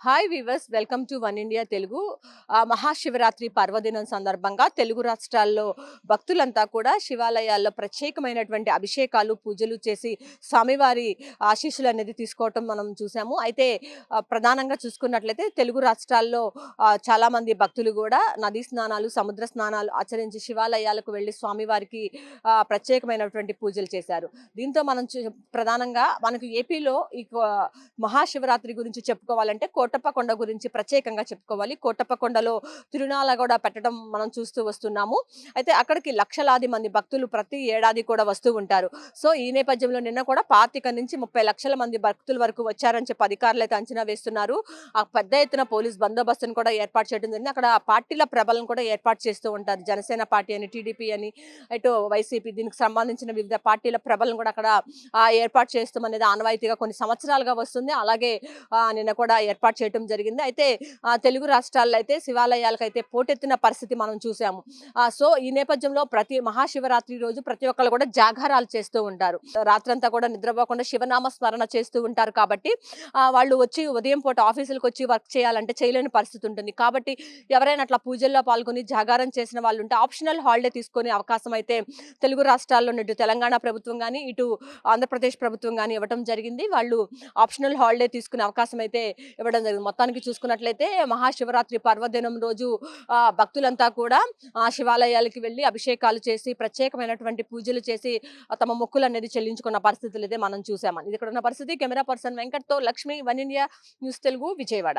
Hi viewers welcome to one India Telugu Mahashivratri పర్వదినం సందర్భంగా తెలుగు రాష్ట్రాల్లో భక్తులంతా కూడా శివాలయాల్లో ప్రత్యేకమైనటువంటి అభిషేకాలు పూజలు చేసి స్వామివారి ఆశీస్సులు అనేది తీసుకోవటం మనం చూసాము. అయితే ప్రధానంగా చూసుకున్నట్లయితే తెలుగు రాష్ట్రాల్లో చాలామంది భక్తులు కూడా నదీ స్నానాలు సముద్ర స్నానాలు ఆచరించి శివాలయాలకు వెళ్ళి స్వామివారికి ప్రత్యేకమైనటువంటి పూజలు చేశారు. దీంతో మనం చూ- ప్రధానంగా మనకు ఏపీలో ఈ మహాశివరాత్రి గురించి చెప్పుకోవాలంటే కోటప్పకొండ గురించి ప్రత్యేకంగా చెప్పుకోవాలి. కోటప్పకొండలో తిరునాళ కూడా పెట్టడం మనం చూస్తూ వస్తున్నాము. అయితే అక్కడికి లక్షలాది మంది భక్తులు ప్రతి ఏడాది కూడా వస్తూ ఉంటారు. సో ఈ నేపథ్యంలో నిన్న కూడా పాతిక నుంచి ముప్పై లక్షల మంది భక్తుల వరకు వచ్చారని చెప్పి అధికారులు అయితే అంచనా వేస్తున్నారు. ఆ పెద్ద ఎత్తున పోలీస్ బందోబస్తును కూడా ఏర్పాటు చేయడం జరిగింది. అక్కడ పార్టీల ప్రభలను కూడా ఏర్పాటు చేస్తూ ఉంటారు. జనసేన పార్టీ అని టీడీపీ అని అటు వైసీపీ దీనికి సంబంధించిన వివిధ పార్టీల ప్రభలను కూడా అక్కడ ఏర్పాటు చేస్తాం అనేది ఆనవాయితీగా కొన్ని సంవత్సరాలుగా వస్తుంది. అలాగే నిన్న కూడా ఏర్పాటు చేయటం జరిగింది. అయితే తెలుగు రాష్ట్రాల్లో అయితే శివాలయాలకు అయితే పోటెత్తిన పరిస్థితి మనం చూసాము. సో ఈ నేపథ్యంలో ప్రతి మహాశివరాత్రి రోజు ప్రతి ఒక్కళ్ళు కూడా జాగారాలు చేస్తూ ఉంటారు. రాత్రంతా కూడా నిద్రపోకుండా శివనామ స్మరణ చేస్తూ ఉంటారు కాబట్టి వాళ్ళు వచ్చి ఉదయం పూట ఆఫీసులకు వచ్చి వర్క్ చేయాలంటే చేయలేని పరిస్థితి ఉంటుంది. కాబట్టి ఎవరైనా అట్లా పూజల్లో పాల్గొని జాగారం చేసిన వాళ్ళు ఉంటే ఆప్షనల్ హాలిడే తీసుకునే అవకాశం అయితే తెలుగు రాష్ట్రాల్లో ఇటు తెలంగాణ ప్రభుత్వం కానీ ఇటు ఆంధ్రప్రదేశ్ ప్రభుత్వం కానీ ఇవ్వడం జరిగింది. వాళ్ళు ఆప్షనల్ హాలిడే తీసుకునే అవకాశం అయితే ఇవ్వడం జరిగింది మొత్తానికి చూసుకున్నట్లయితే మహాశివరాత్రి పర్వదినం రోజు ఆ, భక్తులంతా కూడా ఆ శివాలయాలకి వెళ్ళి అభిషేకాలు చేసి ప్రత్యేకమైనటువంటి పూజలు చేసి తమ మొక్కులు అనేది చెల్లించుకున్న పరిస్థితులు అయితే మనం చూసామని ఇది ఇక్కడ ఉన్న పరిస్థితి. Camera person వెంకట్తో Lakshmi one India news Telugu Vijayawada.